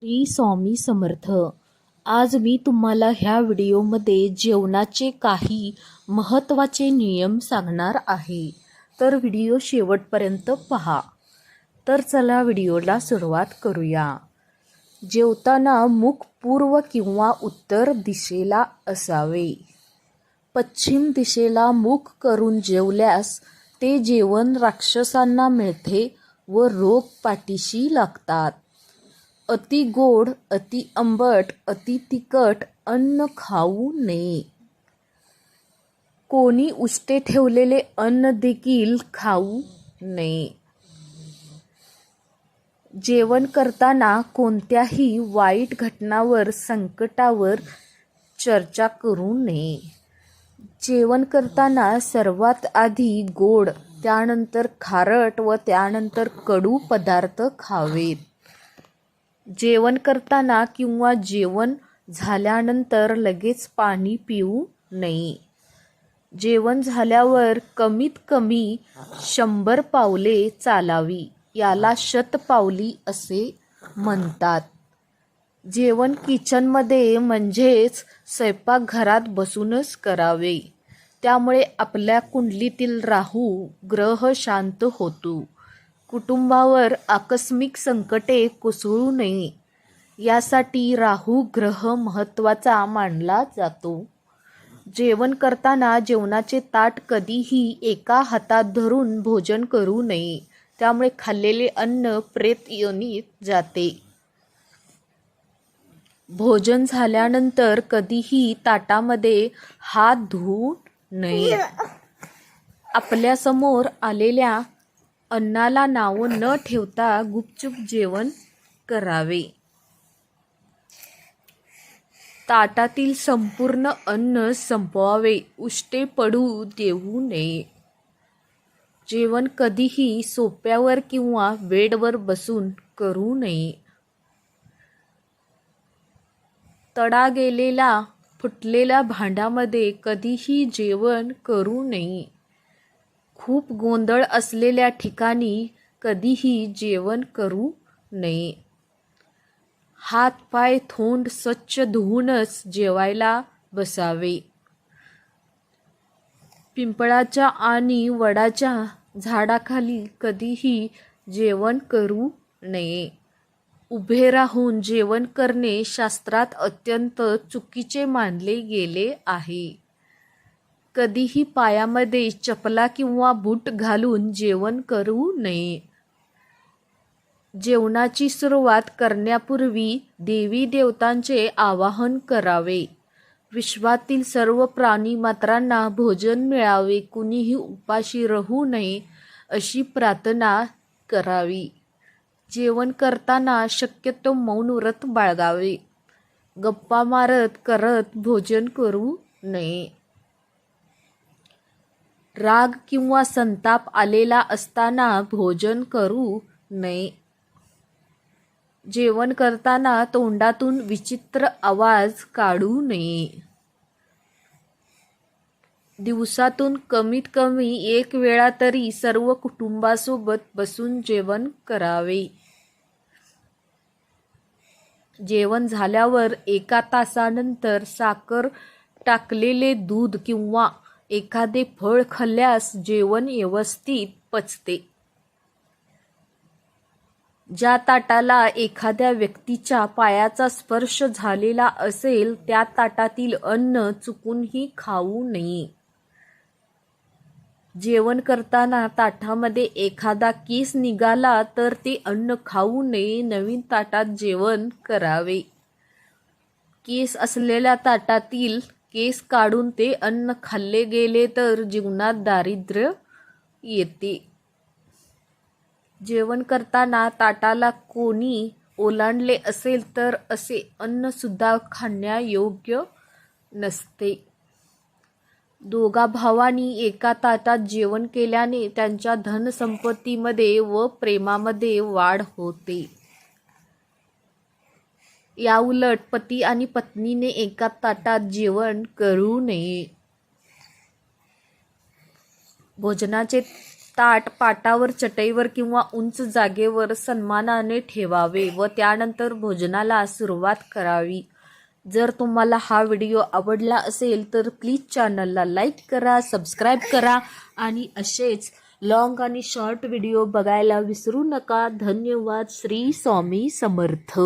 श्री स्वामी समर्थ आज मी तुम्हाला ह्या व्हिडिओमध्ये जेवणाचे काही महत्त्वाचे नियम सांगणार आहे. तर व्हिडिओ शेवटपर्यंत पहा. तर चला व्हिडिओला सुरुवात करूया. जेवताना मुख पूर्व किंवा उत्तर दिशेला असावे. पश्चिम दिशेला मुख करून जेवल्यास ते जेवण राक्षसांना मिळते व रोग पाठीशी लागतात. अति गोड अति आंबट अति तिखट अन्न खाऊ नये. कोणी उष्टे ठेवलेले अन्न देखील खाऊ नये. जेवण करताना कोणत्याही वाईट घटनावर संकटावर चर्चा करू नये. जेवण करताना सर्वात आधी गोड त्यानंतर खारट व त्यानंतर कडू पदार्थ खावेत. जेवण करताना किंवा जेवण झाल्यानंतर लगेच पाणी पिऊ नये. जेवण झाल्यावर कमीत कमी शंभर पावले चालावी याला शतपावली असे म्हणतात. जेवण किचनमध्ये म्हणजेच स्वयंपाकघरात बसूनच करावे. त्यामुळे आपल्या कुंडलीतील राहू ग्रह शांत होतो. कुटुंबावर आकस्मिक संकटे कोसळू नये. यासाठी राहू ग्रह महत्त्वाचा मानला जातो. जेवण करताना जेवणाचे ताट कधीही एका हातात धरून भोजन करू नये. त्यामुळे खाल्लेले अन्न प्रेत योनीत जाते. भोजन झाल्यानंतर कधीही ताटामध्ये हात धुवू नये. आपल्यासमोर आलेल्या अन्नाला नावं न ठेवता गुपचूप जेवण करावे. ताटातील संपूर्ण अन्न संपवावे. उष्टे पडू देऊ नये. जेवण कधीही सोप्यावर किंवा बेडवर बसून करू नये. तडा गेलेला फुटलेल्या भांड्यामध्ये कधीही जेवण करू नये. खूप गोंधळ असलेल्या ठिकाणी कधीही जेवण करू नये. हात पाय थोंड स्वच्छ धुवूनच जेवायला बसावे. पिंपळाच्या आणि वडाच्या झाडाखाली कधीही जेवण करू नये. उभे राहून जेवण करणे शास्त्रात अत्यंत चुकीचे मानले गेले आहे. कधीही पायामध्ये चपला किंवा बूट घालून जेवण करू नये. जेवणाची सुरुवात करण्यापूर्वी देवी देवतांचे आवाहन करावे. विश्वातील सर्व प्राणी मात्रांना भोजन मिळावे कुणीही उपाशी राहू नये अशी प्रार्थना करावी. जेवण करताना शक्यतो मौन व्रत बाळगावे. गप्पा मारत करत भोजन करू नये. राग किंवा संताप आलेला असताना भोजन करू नये. जेवण करताना तोंडातून विचित्र आवाज काढू नये. दिवसातून कमीत कमी एक वेळा तरी सर्व कुटुंबासोबत बसून जेवण करावे. जेवण झाल्यावर एका तासानंतर साखर टाकलेले दूध किंवा एखादे फळ खाल्ल्यास जेवण व्यवस्थित पचते. ज्या ताटाला एखाद्या व्यक्तीच्या पायाचा स्पर्श झालेला असेल त्या ताटातील अन्न चुकूनही खाऊ नये. जेवण करताना ताटामध्ये एखादा केस निघाला तर ते अन्न खाऊ नये. नवीन ताटात जेवण करावे. केस असलेल्या ताटातील केस काढून ते अन्न खाल्ले गेले तर जीवनात दारिद्र्य येते. जेवण करताना ताटाला कोणी ओलांडले असेल तर असे अन्नसुद्धा खाण्यायोग्य नसते. दोघा भावांनी एका ताटात जेवण केल्याने त्यांच्या धनसंपत्तीमध्ये व प्रेमामध्ये वाढ होते. याउलट पती आणि पत्नीने एका ताटात जेवण करू नये. भोजनाचे ताट पाटावर चटईवर किंवा उंच जागेवर सन्मानाने ठेवावे व त्यानंतर भोजनाला सुरुवात करावी. जर तुम्हाला हा व्हिडिओ आवडला असेल तर प्लीज चॅनलला लाईक करा सबस्क्राईब करा आणि असेच लॉंग आणि शॉर्ट व्हिडिओ बघायला विसरू नका. धन्यवाद. श्री स्वामी समर्थ.